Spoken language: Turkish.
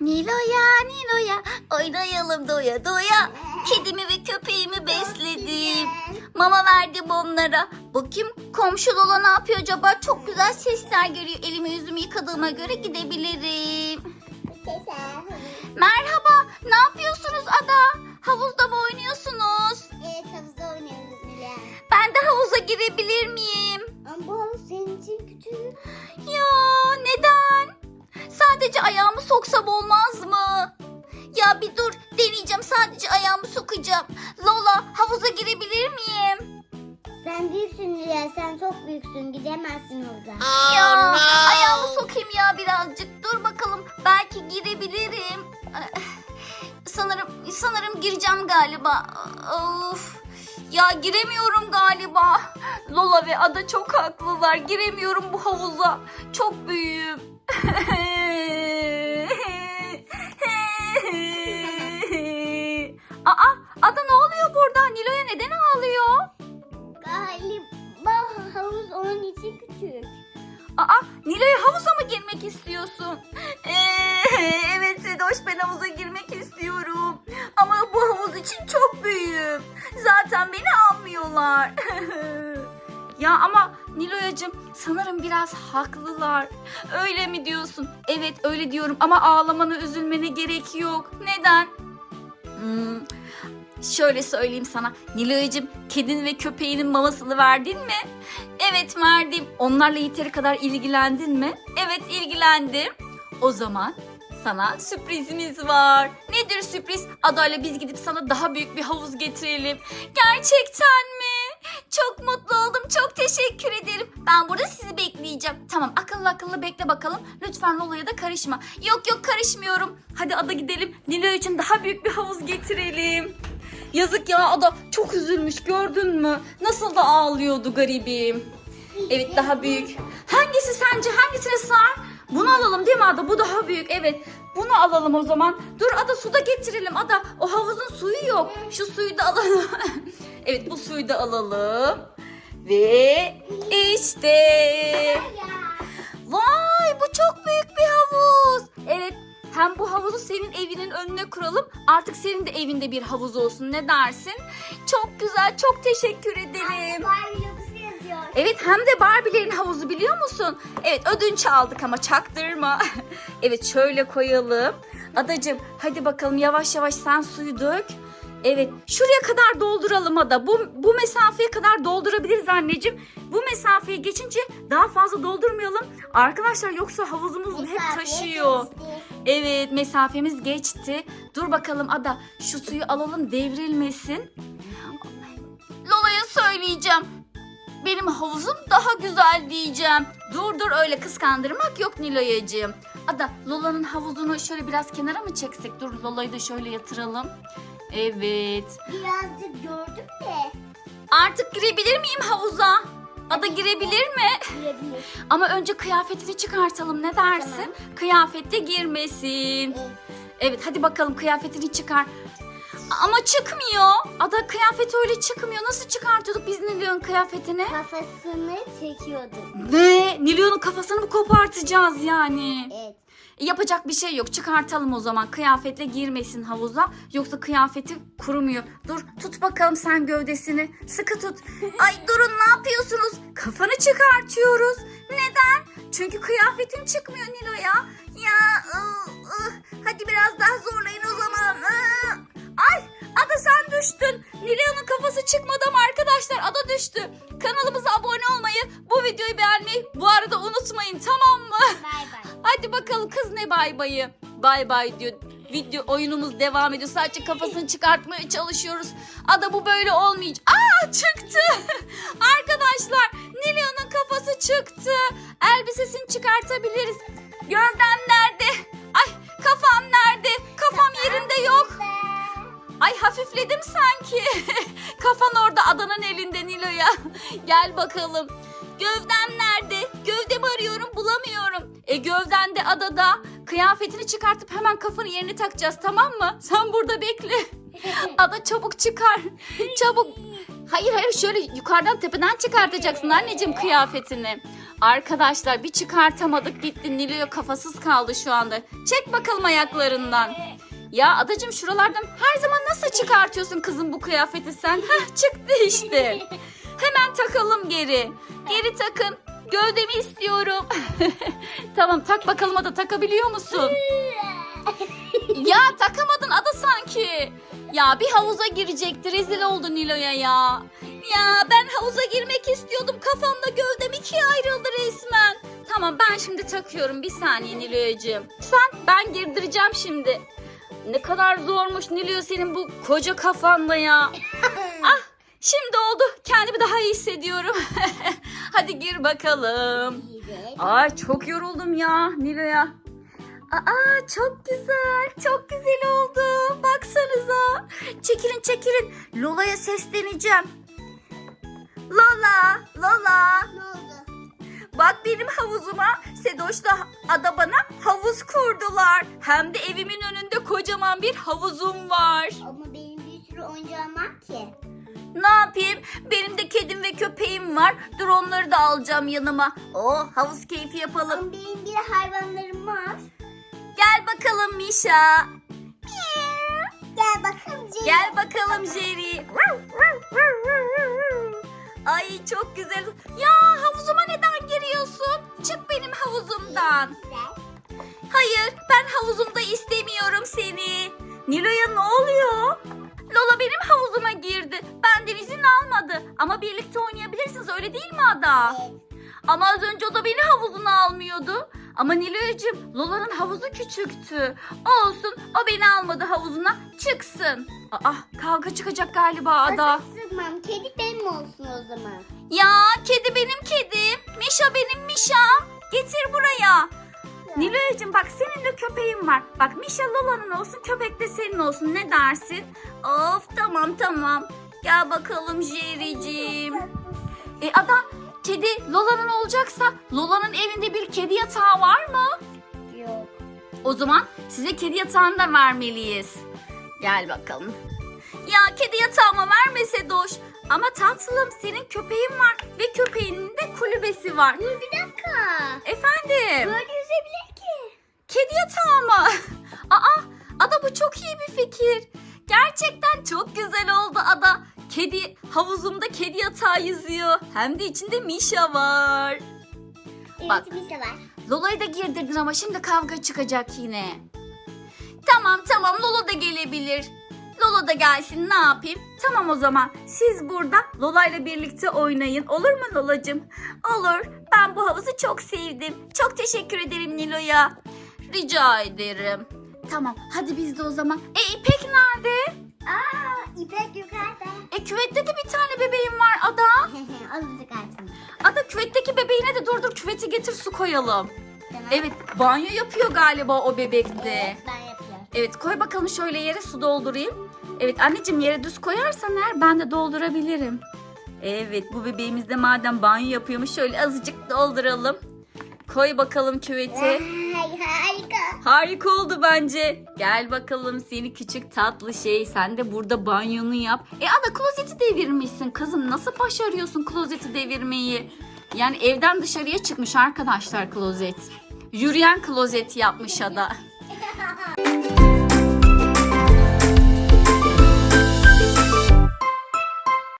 Nilo'ya Nilo'ya oynayalım doya doya. Kedimi ve köpeğimi besledim. Mama verdim onlara. Bakayım komşu Lola ne yapıyor acaba? Çok güzel sesler geliyor. Elimi yüzümü yıkadığıma göre gidebilirim. Merhaba. Sadece ayağımı sokacağım. Lola havuza girebilir miyim? Sen büyüksün Nilay. Sen çok büyüksün. Gidemezsin orada. ya ayağımı sokayım ya birazcık. Dur bakalım belki girebilirim. Sanırım sanırım gireceğim galiba. Of. Ya giremiyorum galiba. Lola ve Ada çok haklılar. Giremiyorum bu havuza. Çok büyüğüm. Aa, Ada ne oluyor burada? Nilo'ya neden ağlıyor? Galiba havuz onun için küçük. Aa, Nilo'ya havuza mı girmek istiyorsun? Ee, evet Sedoş ben havuza girmek istiyorum. Ama bu havuz için çok büyüğüm. Zaten beni almıyorlar. ya ama Nilo'yacığım sanırım biraz haklılar. Öyle mi diyorsun? Evet öyle diyorum ama ağlamana üzülmene gerek yok. Neden? Hmm, şöyle söyleyeyim sana. Nilo'cığım kedin ve köpeğinin mamasını verdin mi? Evet verdim. Onlarla yeteri kadar ilgilendin mi? Evet ilgilendim. O zaman sana sürprizimiz var. Nedir sürpriz? Adayla biz gidip sana daha büyük bir havuz getirelim. Gerçekten mi? Çok mutlu oldum. Çok teşekkür ederim. Ben burada sizi bekleyeceğim. Tamam akıllı akıllı bekle bakalım. Lütfen Lola'ya da karışma. Yok yok karışmıyorum. Hadi Ada gidelim. Nilo için daha büyük bir havuz getirelim. Yazık ya Ada çok üzülmüş gördün mü? Nasıl da ağlıyordu garibim. Evet daha büyük. Hangisi sence hangisini sar? Bunu alalım değil mi Ada? Bu daha büyük evet. Bunu alalım o zaman. Dur Ada suda getirelim Ada. O havuzun suyu yok. Şu suyu da alalım. evet bu suyu da alalım. Ve işte. Vay bu çok büyük bir havuz. Hem bu havuzu senin evinin önüne kuralım. Artık senin de evinde bir havuz olsun. Ne dersin? Çok güzel. Çok teşekkür ederim. Evet hem de Barbie'lerin havuzu biliyor musun? Evet ödünç aldık ama çaktırma. evet şöyle koyalım. Adacığım hadi bakalım yavaş yavaş sen suyu dök. Evet şuraya kadar dolduralım Ada. Bu, bu mesafeye kadar doldurabiliriz anneciğim. Bu mesafeyi geçince daha fazla doldurmayalım. Arkadaşlar yoksa havuzumuz hep Mesafeye taşıyor. geçti. Evet mesafemiz geçti. Dur bakalım Ada şu suyu alalım devrilmesin. Lola'ya söyleyeceğim. Benim havuzum daha güzel diyeceğim. Dur dur öyle kıskandırmak yok Nilo'yacığım. Ada Lola'nın havuzunu şöyle biraz kenara mı çeksek? Dur Lola'yı da şöyle yatıralım. Evet. Birazcık gördüm de. Artık girebilir miyim havuza? Ada girebilir mi? Girebilir. Ama önce kıyafetini çıkartalım ne dersin? Tamam. Kıyafette girmesin. Evet. Evet hadi bakalım kıyafetini çıkar. Ama çıkmıyor. Ada kıyafeti öyle çıkmıyor. Nasıl çıkartıyorduk biz Nilo'nun kıyafetini? Kafasını çekiyordum. Ne? Nilo'nun kafasını mı kopartacağız yani? Evet. Yapacak bir şey yok. Çıkartalım o zaman. Kıyafetle girmesin havuza. Yoksa kıyafeti kurumuyor. Dur tut bakalım sen gövdesini. Sıkı tut. Ay durun ne yapıyorsunuz? Kafanı çıkartıyoruz. Neden? Çünkü kıyafetin çıkmıyor Nilo'ya. Ya ıh, ıh. hadi biraz daha zorlayın o zaman. Iı. Ay Ada sen düştün. Nilo'nun kafası çıkmadı ama arkadaşlar Ada düştü. Kanalımıza abone olmayı, bu videoyu beğenmeyi bu arada unutmayın tamam. Hadi bakalım kız ne bay bayı. Bay bay diyor. Video oyunumuz devam ediyor. Sadece kafasını çıkartmaya çalışıyoruz. Ada bu böyle olmayacak. Aa çıktı. Arkadaşlar Nilo'nun kafası çıktı. Elbisesini çıkartabiliriz. Gövdem nerede? Ay kafam nerede? Kafam yerinde yok. Ay hafifledim sanki. Kafan orada adanın elinde Nilo'ya. Gel bakalım. Gövdem nerede? Gövdemi arıyorum bulamıyorum. E gövden de adada. Kıyafetini çıkartıp hemen kafanı yerine takacağız tamam mı? Sen burada bekle. Ada çabuk çıkar. Çabuk. Hayır hayır şöyle yukarıdan tepeden çıkartacaksın anneciğim kıyafetini. Arkadaşlar bir çıkartamadık gitti. Nilo'ya kafasız kaldı şu anda. Çek bakalım ayaklarından. Ya adacım şuralardan her zaman nasıl çıkartıyorsun kızım bu kıyafeti sen? Heh çıktı işte. Hemen takalım geri. Geri takın. Gövdemi istiyorum. tamam tak bakalım ada takabiliyor musun? ya takamadın ada sanki. Ya bir havuza girecekti rezil oldu Nilo'ya ya. Ya ben havuza girmek istiyordum kafamda gövdem ikiye ayrıldı resmen. Tamam ben şimdi takıyorum bir saniye Nilo'yacığım. Sen ben girdireceğim şimdi. Ne kadar zormuş Nilüya senin bu koca kafanla ya. şimdi oldu kendimi daha iyi hissediyorum. Hadi gir bakalım. Ay çok yoruldum ya Nilo'ya. Aa çok güzel. Çok güzel oldu. Baksanıza. Çekilin çekilin. Lola'ya sesleneceğim. Lola, Lola. Ne oldu? Bak benim havuzuma Sedoş'la Ada bana havuz kurdular. Hem de evimin önünde kocaman bir havuzum var. Ama benim bir sürü oyuncağım var ki. Ne yapayım? Benim de kedim ve köpeğim var. Dur onları da alacağım yanıma. Oh havuz keyfi yapalım. Ama benim bir de hayvanlarım var. Gel bakalım Mişa. Gel bakalım Cem. Gel bakalım Jerry. Ay çok güzel. Ya havuzuma neden giriyorsun? Çık benim havuzumdan. Hayır ben havuzumda istemiyorum seni. Nilo'ya ne oluyor? Lola benim havuzuma girdi. Benden izin almadı. Ama birlikte oynayabilirsiniz öyle değil mi Ada? Evet. Ama az önce o da beni havuzuna almıyordu. Ama Nilo'cığım Lola'nın havuzu küçüktü. Olsun o beni almadı havuzuna çıksın. Aa kavga çıkacak galiba Ada. Sıkmam. Kedi benim olsun o zaman. Ya kedi benim kedim. Mişa benim Mişa. Getir buraya. Nilo'cığım bak senin de köpeğin var. Bak Mişa Lola'nın olsun köpek de senin olsun ne dersin? Of tamam tamam. Gel bakalım Jerry'cim. E Ada kedi Lola'nın olacaksa Lola'nın evinde bir kedi yatağı var mı? Yok. O zaman size kedi yatağını da vermeliyiz. Gel bakalım. Ya kedi yatağıma vermese doş. Ama tatlım senin köpeğin var ve köpeğinin de kulübesi var. Dur bir dakika. Efendim? Böyle yüzebilir ki. Kedi yatağı mı? Aa, Ada bu çok iyi bir fikir. Gerçekten çok güzel oldu Ada. Kedi havuzumda kedi yatağı yüzüyor. Hem de içinde Mişa var. Evet Bak. de var. Lola'yı da girdirdin ama şimdi kavga çıkacak yine. Tamam tamam Lola da gelebilir. Lola da gelsin ne yapayım? Tamam o zaman siz burada Lola'yla birlikte oynayın. Olur mu Lola'cığım? Olur. Ben bu havuzu çok sevdim. Çok teşekkür ederim Nilo'ya. Rica ederim. Tamam hadi biz de o zaman. E İpek nerede? Aa İpek yukarıda. E küvette de bir tane bebeğim var Ada. Onu çıkartın. Ada küvetteki bebeğine de dur dur küveti getir su koyalım. Tamam. Evet banyo yapıyor galiba o bebekte. Evet ben yapıyorum. Evet koy bakalım şöyle yere su doldurayım. Evet anneciğim yere düz koyarsan eğer ben de doldurabilirim. Evet bu bebeğimiz de madem banyo yapıyormuş şöyle azıcık dolduralım. Koy bakalım küveti. Harika. Harika oldu bence. Gel bakalım seni küçük tatlı şey. Sen de burada banyonu yap. E ana klozeti devirmişsin kızım. Nasıl başarıyorsun klozeti devirmeyi? Yani evden dışarıya çıkmış arkadaşlar klozet. Yürüyen klozet yapmış ada.